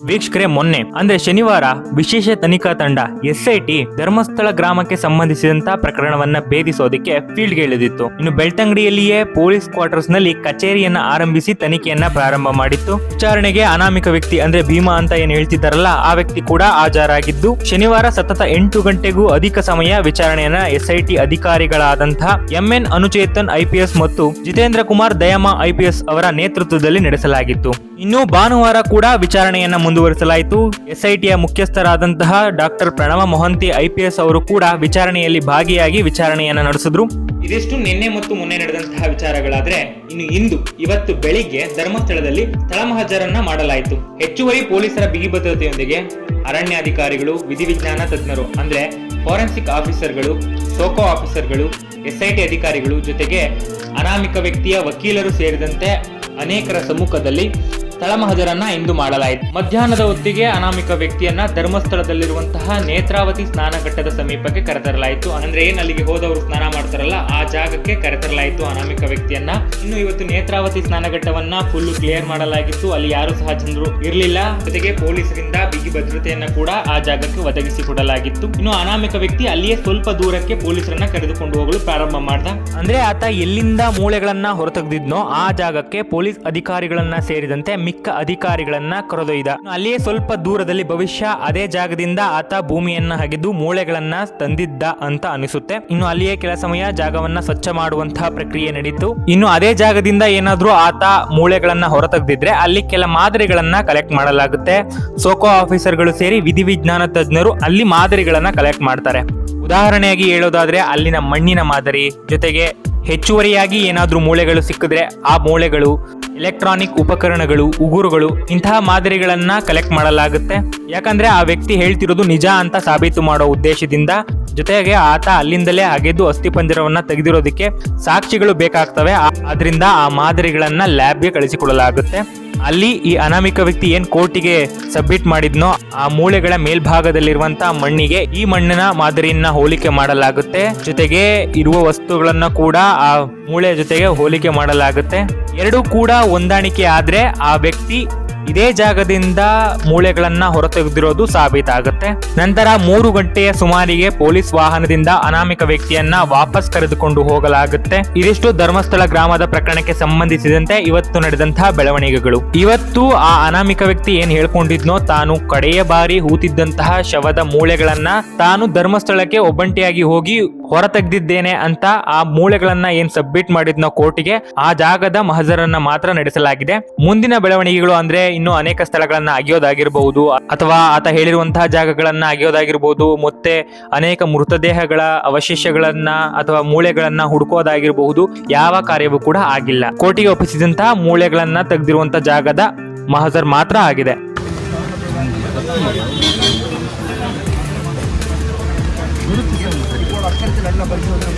ವೀಕ್ಷಕರೇ, ಮೊನ್ನೆ, ಅಂದ್ರೆ ಶನಿವಾರ, ವಿಶೇಷ ತನಿಖಾ ತಂಡ, ಎಸ್ಐಟಿ, ಧರ್ಮಸ್ಥಳ ಗ್ರಾಮಕ್ಕೆ ಸಂಬಂಧಿಸಿದಂತ ಪ್ರಕರಣವನ್ನ ಭೇದಿಸೋದಕ್ಕೆ ಫೀಲ್ಡ್ಗೆ ಇಳಿದಿತ್ತು. ಇನ್ನು ಬೆಳ್ತಂಗಡಿಯಲ್ಲಿಯೇ ಪೊಲೀಸ್ ಕ್ವಾರ್ಟರ್ಸ್ನಲ್ಲಿ ಕಚೇರಿಯನ್ನ ಆರಂಭಿಸಿ ತನಿಖೆಯನ್ನ ಪ್ರಾರಂಭ ಮಾಡಿತ್ತು. ವಿಚಾರಣೆಗೆ ಅನಾಮಿಕ ವ್ಯಕ್ತಿ, ಅಂದ್ರೆ ಭೀಮಾ ಅಂತ ಏನ್ ಹೇಳ್ತಿದ್ದಾರಲ್ಲ, ಆ ವ್ಯಕ್ತಿ ಕೂಡ ಹಾಜರಾಗಿದ್ದು, ಶನಿವಾರ ಸತತ ಎಂಟು ಗಂಟೆಗೂ ಅಧಿಕ ಸಮಯ ವಿಚಾರಣೆಯನ್ನ ಎಸ್ಐಟಿ ಅಧಿಕಾರಿಗಳಾದಂತಹ ಎಂಎನ್ ಅನುಚೇತನ್ ಐಪಿಎಸ್ ಮತ್ತು ಜಿತೇಂದ್ರ ಕುಮಾರ್ ದಯಮಾ ಐಪಿಎಸ್ ಅವರ ನೇತೃತ್ವದಲ್ಲಿ ನಡೆಸಲಾಗಿತ್ತು. ಇನ್ನು ಭಾನುವಾರ ಕೂಡ ವಿಚಾರಣೆಯನ್ನ ಮುಂದುವರಿಸಲಾಯಿತು. ಎಸ್ಐಟಿಯ ಮುಖ್ಯಸ್ಥರಾದಂತಹ ಡಾಕ್ಟರ್ ಪ್ರಣವ ಮೊಹಂತಿ ಐಪಿಎಸ್ ಅವರು ಕೂಡ ವಿಚಾರಣೆಯಲ್ಲಿ ಭಾಗಿಯಾಗಿ ವಿಚಾರಣೆಯನ್ನ ನಡೆಸಿದ್ರು. ಇದಿಷ್ಟು ನಿನ್ನೆ ಮತ್ತು ಮೊನ್ನೆ ನಡೆದಂತಹ ವಿಚಾರಗಳಾದ್ರೆ ಇನ್ನು ಇಂದು, ಇವತ್ತು ಬೆಳಿಗ್ಗೆ ಧರ್ಮಸ್ಥಳದಲ್ಲಿ ತಳಮಹಜರನ್ನ ಮಾಡಲಾಯಿತು. ಹೆಚ್ಚುವರಿ ಪೊಲೀಸರ ಬಿಗಿ ಭದ್ರತೆಯೊಂದಿಗೆ ಅರಣ್ಯಾಧಿಕಾರಿಗಳು, ವಿಧಿವಿಜ್ಞಾನ ತಜ್ಞರು, ಅಂದ್ರೆ ಫಾರೆನ್ಸಿಕ್ ಆಫೀಸರ್ಗಳು, ಸೋಕೋ ಆಫೀಸರ್ಗಳು, ಎಸ್ಐಟಿ ಅಧಿಕಾರಿಗಳು ಜೊತೆಗೆ ಅನಾಮಿಕ ವ್ಯಕ್ತಿಯ ವಕೀಲರು ಸೇರಿದಂತೆ ಅನೇಕರ ಸಮ್ಮುಖದಲ್ಲಿ ತಳಮಹಜರನ್ನ ಇಂದು ಮಾಡಲಾಯಿತು. ಮಧ್ಯಾಹ್ನದ ಹೊತ್ತಿಗೆ ಅನಾಮಿಕ ವ್ಯಕ್ತಿಯನ್ನ ಧರ್ಮಸ್ಥಳದಲ್ಲಿರುವಂತಹ ನೇತ್ರಾವತಿ ಸ್ನಾನಘಟ್ಟದ ಸಮೀಪಕ್ಕೆ ಕರೆತರಲಾಯಿತು. ಅಂದ್ರೆ ಏನ್ ಅಲ್ಲಿಗೆ ಹೋದವರು ಸ್ನಾನ ಮಾಡ್ತಾರಲ್ಲ, ಆ ಜಾಗಕ್ಕೆ ಕರೆತರಲಾಯಿತು ಅನಾಮಿಕ ವ್ಯಕ್ತಿಯನ್ನ. ಇನ್ನು ಇವತ್ತು ನೇತ್ರಾವತಿ ಸ್ನಾನಘಟ್ಟವನ್ನ ಫುಲ್ ಕ್ಲಿಯರ್ ಮಾಡಲಾಗಿತ್ತು. ಅಲ್ಲಿ ಯಾರು ಸಹ ಜನರು ಇರಲಿಲ್ಲ. ಜೊತೆಗೆ ಪೊಲೀಸರಿಂದ ಬಿಗಿ ಭದ್ರತೆಯನ್ನ ಕೂಡ ಆ ಜಾಗಕ್ಕೆ ಒದಗಿಸಿಕೊಡಲಾಗಿತ್ತು ಇನ್ನು ಅನಾಮಿಕ ವ್ಯಕ್ತಿ ಅಲ್ಲಿಯೇ ಸ್ವಲ್ಪ ದೂರಕ್ಕೆ ಪೊಲೀಸರನ್ನ ಕರೆದುಕೊಂಡು ಹೋಗಲು ಪ್ರಾರಂಭ ಮಾಡ್ದ. ಅಂದ್ರೆ ಆತ ಎಲ್ಲಿಂದ ಮೂಳೆಗಳನ್ನ ಹೊರತೆಗೆದಿದ್ನೋ ಆ ಜಾಗಕ್ಕೆ ಪೊಲೀಸ್ ಅಧಿಕಾರಿಗಳನ್ನ ಸೇರಿದಂತೆ ಮಿಕ್ಕ ಅಧಿಕಾರಿಗಳನ್ನ ಕರೆದೊಯ್ದ. ಅಲ್ಲಿಯೇ ಸ್ವಲ್ಪ ದೂರದಲ್ಲಿ ಭವಿಷ್ಯ ಅದೇ ಜಾಗದಿಂದ ಆತ ಭೂಮಿಯನ್ನ ಹಗೆದು ಮೂಳೆಗಳನ್ನ ತಂದಿದ್ದ ಅಂತ ಅನಿಸುತ್ತೆ. ಇನ್ನು ಅಲ್ಲಿಯೇ ಕೆಲ ಸಮಯ ಜಾಗವನ್ನ ಸ್ವಚ್ಛ ಮಾಡುವಂತಹ ಪ್ರಕ್ರಿಯೆ ನಡೀತು. ಇನ್ನು ಅದೇ ಜಾಗದಿಂದ ಏನಾದ್ರೂ ಆತ ಮೂಳೆಗಳನ್ನ ಹೊರತೆಗೆದಿದ್ರೆ ಅಲ್ಲಿ ಕೆಲ ಮಾದರಿಗಳನ್ನ ಕಲೆಕ್ಟ್ ಮಾಡಲಾಗುತ್ತೆ. ಸೋಕೋ ಆಫೀಸರ್ಗಳು ಸೇರಿ ವಿಧಿವಿಜ್ಞಾನ ತಜ್ಞರು ಅಲ್ಲಿ ಮಾದರಿಗಳನ್ನ ಕಲೆಕ್ಟ್ ಮಾಡ್ತಾರೆ. ಉದಾಹರಣೆಯಾಗಿ ಹೇಳೋದಾದ್ರೆ ಅಲ್ಲಿನ ಮಣ್ಣಿನ ಮಾದರಿ, ಜೊತೆಗೆ ಹೆಚ್ಚುವರಿಯಾಗಿ ಏನಾದರೂ ಮೂಳೆಗಳು ಸಿಕ್ಕಿದ್ರೆ ಆ ಮೂಳೆಗಳು ಎಲೆಕ್ಟ್ರಾನಿಕ್ ಉಪಕರಣಗಳು, ಉಗುರುಗಳು, ಇಂತಹ ಮಾದರಿಗಳನ್ನ ಕಲೆಕ್ಟ್ ಮಾಡಲಾಗುತ್ತೆ. ಯಾಕಂದ್ರೆ ಆ ವ್ಯಕ್ತಿ ಹೇಳ್ತಿರೋದು ನಿಜ ಅಂತ ಸಾಬೀತು ಮಾಡೋ ಉದ್ದೇಶದಿಂದ, ಜೊತೆಗೆ ಆತ ಅಲ್ಲಿಂದಲೇ ಅಗೆದು ಅಸ್ಥಿಪಂಜರವನ್ನ ತೆಗೆದಿರೋದಕ್ಕೆ ಸಾಕ್ಷಿಗಳು ಬೇಕಾಗ್ತವೆ. ಆದ್ರಿಂದ ಆ ಮಾದರಿಗಳನ್ನ ಲ್ಯಾಬ್ಗೆ ಕಳಿಸಿಕೊಡಲಾಗುತ್ತೆ. ಅಲ್ಲಿ ಈ ಅನಾಮಿಕ ವ್ಯಕ್ತಿ ಏನ್ ಕೋರ್ಟಿಗೆ ಸಬ್ಮಿಟ್ ಮಾಡಿದ್ನೋ ಆ ಮೂಳೆಗಳ ಮೇಲ್ಭಾಗದಲ್ಲಿರುವಂತ ಮಣ್ಣಿಗೆ ಈ ಮಣ್ಣಿನ ಮಾದರಿಯನ್ನ ಹೋಲಿಕೆ ಮಾಡಲಾಗುತ್ತೆ. ಜೊತೆಗೆ ಇರುವ ವಸ್ತುಗಳನ್ನ ಕೂಡ ಆ ಮೂಳೆ ಜೊತೆಗೆ ಹೋಲಿಕೆ ಮಾಡಲಾಗುತ್ತೆ. ಎರಡೂ ಕೂಡ ಹೊಂದಾಣಿಕೆ ಆದ್ರೆ ಆ ವ್ಯಕ್ತಿ ಇದೇ ಜಾಗದಿಂದ ಮೂಳೆಗಳನ್ನ ಹೊರತೆಗೆದಿರೋದು ಸಾಬೀತಾಗುತ್ತೆ. ನಂತರ ಮೂರು ಗಂಟೆಯ ಸುಮಾರಿಗೆ ಪೊಲೀಸ್ ವಾಹನದಿಂದ ಅನಾಮಿಕ ವ್ಯಕ್ತಿಯನ್ನ ವಾಪಸ್ ಕರೆದುಕೊಂಡು ಹೋಗಲಾಗುತ್ತೆ. ಇದಿಷ್ಟು ಧರ್ಮಸ್ಥಳ ಗ್ರಾಮದ ಪ್ರಕರಣಕ್ಕೆ ಸಂಬಂಧಿಸಿದಂತೆ ಇವತ್ತು ನಡೆದಂತಹ ಬೆಳವಣಿಗೆಗಳು. ಇವತ್ತು ಆ ಅನಾಮಿಕ ವ್ಯಕ್ತಿ ಏನ್ ಹೇಳ್ಕೊಂಡಿದ್ನೋ ತಾನು ಕಡೆಯ ಬಾರಿ ಹೂತಿದ್ದಂತಹ ಶವದ ಮೂಳೆಗಳನ್ನ ತಾನು ಧರ್ಮಸ್ಥಳಕ್ಕೆ ಒಬ್ಬಂಟಿಯಾಗಿ ಹೋಗಿ ಹೊರ ತೆಗ್ದಿದ್ದೇನೆ ಅಂತ ಆ ಮೂಳೆಗಳನ್ನ ಏನ್ ಸಬ್ಮಿಟ್ ಮಾಡಿದ್ನೋ ಕೋರ್ಟಿಗೆ, ಆ ಜಾಗದ ಮಹಜರನ್ನ ಮಾತ್ರ ನಡೆಸಲಾಗಿದೆ. ಮುಂದಿನ ಬೆಳವಣಿಗೆಗಳು ಅಂದ್ರೆ ಇನ್ನು ಅನೇಕ ಸ್ಥಳಗಳನ್ನ ಅಗೆಯೋದಾಗಿರಬಹುದು, ಅಥವಾ ಆತ ಹೇಳಿರುವಂತಹ ಜಾಗಗಳನ್ನ ಅಗಿಯೋದಾಗಿರಬಹುದು, ಮತ್ತೆ ಅನೇಕ ಮೃತದೇಹಗಳ ಅವಶೇಷಗಳನ್ನ ಅಥವಾ ಮೂಳೆಗಳನ್ನ ಹುಡುಕೋದಾಗಿರಬಹುದು, ಯಾವ ಕಾರ್ಯವೂ ಕೂಡ ಆಗಿಲ್ಲ. ಕೋರ್ಟಿಗೆ ಒಪ್ಪಿಸಿದಂತಹ ಮೂಳೆಗಳನ್ನ ತೆಗೆದಿರುವಂತಹ ಜಾಗದ ಮಹಜರ್ ಮಾತ್ರ ಆಗಿದೆ. பக்கத்தில் நல்ல பரிசோதனை